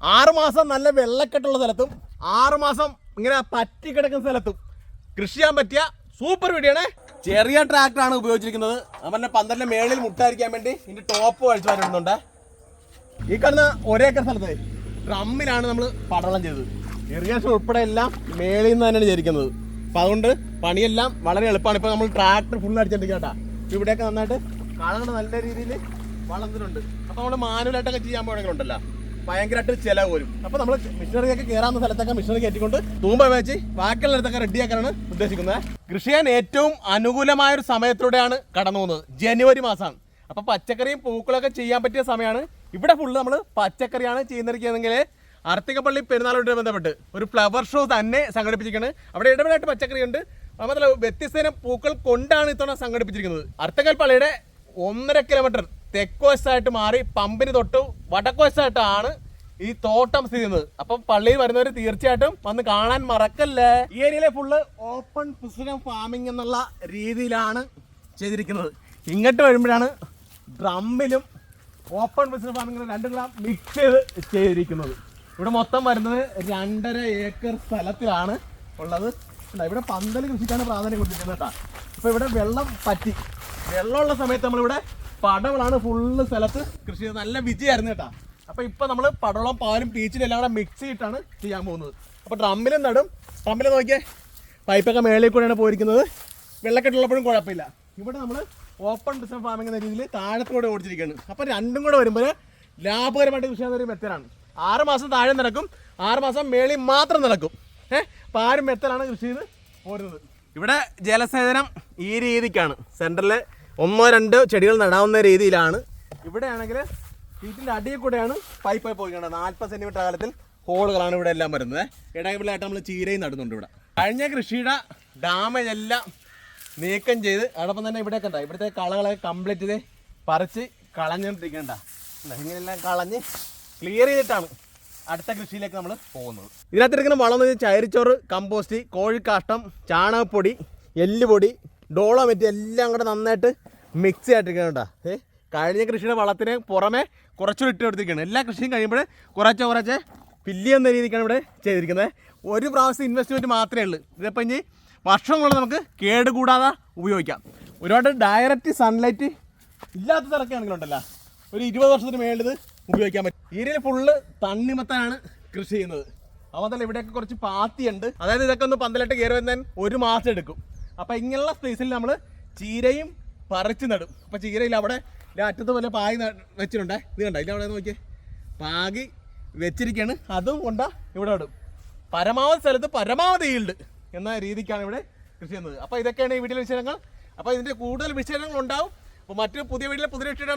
ആറ് മാസം നല്ല വെള്ളക്കെട്ടുള്ള സ്ഥലത്തും ആറുമാസം ഇങ്ങനെ പറ്റി കിടക്കുന്ന സ്ഥലത്തും കൃഷി ചെയ്യാൻ പറ്റിയ സൂപ്പർ വീഡിയോണേ ചെറിയ ട്രാക്ടർ ആണ് ഉപയോഗിച്ചിരിക്കുന്നത്. അവന്റെ പന്തലിന്റെ മേളിൽ മുട്ടായിരിക്കാൻ വേണ്ടി ഇതിന്റെ ടോപ്പ് കഴിച്ചു വരുന്നുണ്ട് ഈ കാണുന്ന ഒരേക്കർ സ്ഥലത്ത് ഡ്രമ്മിലാണ് നമ്മൾ പടവളം ചെയ്തത്. ഇറിഗേഷൻ ഉൾപ്പെടെ എല്ലാം മേളിൽ നിന്ന് തന്നെയാണ് ചെയ്തിരിക്കുന്നത്. അപ്പം അതുകൊണ്ട് പണിയെല്ലാം വളരെ എളുപ്പമാണ്. ഇപ്പോൾ നമ്മൾ ട്രാക്ടർ ഫുൾ അടിച്ചിട്ടിരിക്കട്ടാ ഇവിടെയൊക്കെ നന്നായിട്ട് കളകൾ നല്ല രീതിയിൽ വളർന്നിട്ടുണ്ട്. അപ്പോൾ നമ്മൾ മാനുവലായിട്ടൊക്കെ ചെയ്യാൻ പോകണമെങ്കിലുണ്ടല്ലോ ഭയങ്കരമായിട്ട് ചിലവ് വരും. അപ്പോൾ നമ്മൾ മിഷനറിയൊക്കെ കയറാവുന്ന സ്ഥലത്തൊക്കെ മിഷനറി കയറ്റിക്കൊണ്ട് തൂമ്പ വെച്ച് ബാക്കിയുള്ള സ്ഥലത്തൊക്കെ റെഡിയാക്കാനാണ് ഉദ്ദേശിക്കുന്നത്. കൃഷി ചെയ്യാൻ ഏറ്റവും അനുകൂലമായ ഒരു സമയത്തിലൂടെയാണ് കടന്നു പോകുന്നത്. ജനുവരി മാസമാണ്. അപ്പൊ പച്ചക്കറിയും പൂക്കളൊക്കെ ചെയ്യാൻ പറ്റിയ സമയമാണ്. ഇവിടെ ഫുള്ള് നമ്മൾ പച്ചക്കറിയാണ് ചെയ്യുന്നിരിക്കുന്നതെങ്കിൽ അർത്തികപ്പള്ളി പെരുന്നാളോട് ബന്ധപ്പെട്ട് ഒരു ഫ്ലവർ ഷോ തന്നെ സംഘടിപ്പിച്ചിരിക്കുന്നത് അവിടെ ഇടപെടായിട്ട് പച്ചക്കറി ഉണ്ട് മാത്രമല്ല വ്യത്യസ്തം പൂക്കൾ കൊണ്ടാണ് ഇത്തവണ സംഘടിപ്പിച്ചിരിക്കുന്നത്. അർത്തകൽപ്പള്ളിയുടെ ഒന്നര കിലോമീറ്റർ തെക്ക് വശത്തായിട്ട് മാറി പമ്പിന് തൊട്ട് വടക്ക് വശത്തായിട്ടാണ് ഈ തോട്ടം സ്ഥിതി ചെയ്യുന്നത്. അപ്പം പള്ളിയിൽ വരുന്നവർ തീർച്ചയായിട്ടും വന്ന് കാണാൻ മറക്കല്ലേ? ഈ ഏരിയയിലെ ഫുള്ള് ഓപ്പൺ പുസ്തകം ഫാമിംഗ് എന്നുള്ള രീതിയിലാണ് ചെയ്തിരിക്കുന്നത്. ഇങ്ങോട്ട് വരുമ്പോഴാണ് ഡ്രമ്മിലും ഓപ്പൺ ബിസിനസ് ഫാമിംഗ് രണ്ടും കൂടെ മിക്സ് ചെയ്ത് ചെയ്തിരിക്കുന്നത്. ഇവിടെ മൊത്തം വരുന്നത് രണ്ടര ഏക്കർ സ്ഥലത്തിലാണ് ഉള്ളത്. ഇവിടെ പന്തൽ കൃഷിക്കാണ് പ്രാധാന്യം കൊടുത്തിരിക്കുന്നത് കേട്ടോ. അപ്പോൾ ഇവിടെ വെള്ളം പറ്റി. വെള്ളമുള്ള സമയത്ത് നമ്മളിവിടെ പടവളാണ് ഫുള്ള് സ്ഥലത്ത് കൃഷി നല്ല വിജയമായിരുന്നു കേട്ടോ. അപ്പോൾ ഇപ്പോൾ നമ്മൾ പടവളം പാലും പീച്ചിലും എല്ലാം കൂടെ മിക്സ് ചെയ്തിട്ടാണ് ചെയ്യാൻ പോകുന്നത്. അപ്പോൾ ഡ്രമ്മിലും നടും. ഡ്രമ്മിൽ നോക്കിയേ. പൈപ്പൊക്കെ മേളിൽ കൂടെയാണ് പോയിരിക്കുന്നത്. വെള്ളക്കെട്ടുള്ളപ്പോഴും കുഴപ്പമില്ല. ഇവിടെ നമ്മൾ ഓപ്പൺ ബിസിനസ് ഫാമിംഗ് എന്ന രീതിയിൽ താഴത്തോടെ ഓടിച്ചിരിക്കുകയാണ്. അപ്പോൾ രണ്ടും കൂടെ വരുമ്പോൾ ലാഭകരമായിട്ട് കൃഷി ചെയ്യുന്ന ഒരു ആറ് മാസം താഴെ നടക്കും. ആറ് മാസം മേളിൽ മാത്രം നടക്കും. ഏഹ് അപ്പോൾ ആരും മെത്തനാണ് കൃഷി ചെയ്ത് പോരുന്നത്. ഇവിടെ ജലസേചനം ഈ രീതിക്കാണ്. സെന്ററിൽ ഒന്നോ രണ്ടോ ചെടികൾ നടാവുന്ന രീതിയിലാണ്. ഇവിടെയാണെങ്കിൽ വീട്ടിന്റെ അടിയിൽ കൂടെയാണ് പൈപ്പായി പോയിക്കുന്നത് നാൽപ്പത് സെന്റിമീറ്റർ അകലത്തിൽ ഹോളുകളാണ് ഇവിടെ എല്ലാം വരുന്നത്. ഇടവിലായിട്ട് നമ്മൾ ചീരയും നടുന്നുണ്ട് ഇവിടെ. കഴിഞ്ഞ കൃഷിയുടെ ഡാമേജ് എല്ലാം നീക്കം ചെയ്ത് അതോടൊപ്പം തന്നെ ഇവിടെ കണ്ട ഇവിടുത്തെ കളകളെ കംപ്ലീറ്റ് ചെയ്ത് പറിച്ച് കളഞ്ഞുകൊണ്ടിരിക്കണ്ട ഇങ്ങനെയെല്ലാം കളഞ്ഞ് ക്ലിയർ ചെയ്തിട്ടാണ് അടുത്ത കൃഷിയിലേക്ക് നമ്മൾ പോകുന്നത്. ഇതിനകത്തിരിക്കുന്ന വളം എന്ന് വെച്ചാൽ ചൈരിച്ചോറ് കമ്പോസ്റ്റ് കോഴിക്കാഷ്ടം ചാണകപ്പൊടി എല്ലുപൊടി ഡോളോമെറ്റ് എല്ലാം കൂടെ നന്നായിട്ട് മിക്സ് ചെയ്തിട്ടിരിക്കണം കേട്ടോ ഏ? കഴിഞ്ഞ കൃഷിയുടെ വളത്തിന് പുറമെ കുറച്ചുകൂടി ഇട്ട് കൊടുത്തിരിക്കുകയാണ്. എല്ലാ കൃഷിയും കഴിയുമ്പോൾ കുറച്ച് കുറച്ച് ഫില്ല് ചെയ്യുന്ന രീതിക്കാണ് ഇവിടെ ചെയ്തിരിക്കുന്നത്. ഒരു പ്രാവശ്യം ഇൻവെസ്റ്റ്മെന്റ് മാത്രമേ ഉള്ളൂ. ഇതിപ്പോൾ ഇനി വർഷങ്ങൾ നമുക്ക് കേടുകൂടാതെ ഉപയോഗിക്കാം. ഒരുപാട് ഡയറക്റ്റ് സൺലൈറ്റ് ഇല്ലാത്ത സ്ഥലമൊക്കെ ആണെങ്കിലുണ്ടല്ലോ. ഒരു ഇരുപത് വർഷത്തിന് മേളിൽ ഇത് ഉപയോഗിക്കാൻ പറ്റും. ഏരിയയിൽ ഫുള്ള് തണ്ണിമത്തനാണ് കൃഷി ചെയ്യുന്നത്. അതുപോലെ ഇവിടെയൊക്കെ കുറച്ച് പാത്തിയുണ്ട്. അതായത് ഇതൊക്കെ ഒന്ന് പന്തലിട്ട് കയറി വരുന്നതിന് ഒരു മാസം എടുക്കും. അപ്പോൾ ഇങ്ങനെയുള്ള സ്പേസിൽ നമ്മൾ ചീരയും പറിച്ച് നടും. അപ്പോൾ ചീരയിൽ അവിടെ അറ്റത്ത് പോലെ പായ വെച്ചിട്ടുണ്ടേ? ഇത് കണ്ട? ഇല്ല അവിടെ നോക്കിയേ. പാകി വെച്ചിരിക്കുകയാണ് അതും കൊണ്ട ഇവിടെ ഇടും. പരമാവധി സ്ഥലത്ത് പരമാവധി ഈൽഡ് എന്ന രീതിക്കാണ് ഇവിടെ കൃഷി ചെയ്യുന്നത്. അപ്പോൾ ഇതൊക്കെയാണ് ഈ വീട്ടിലെ വിശേഷങ്ങൾ. അപ്പോൾ ഇതിന്റെ കൂടുതൽ വിശേഷങ്ങൾ ഉണ്ടാവും അപ്പോൾ മറ്റൊരു പുതിയ വീട്ടിലെ പുതിയ വിഷയം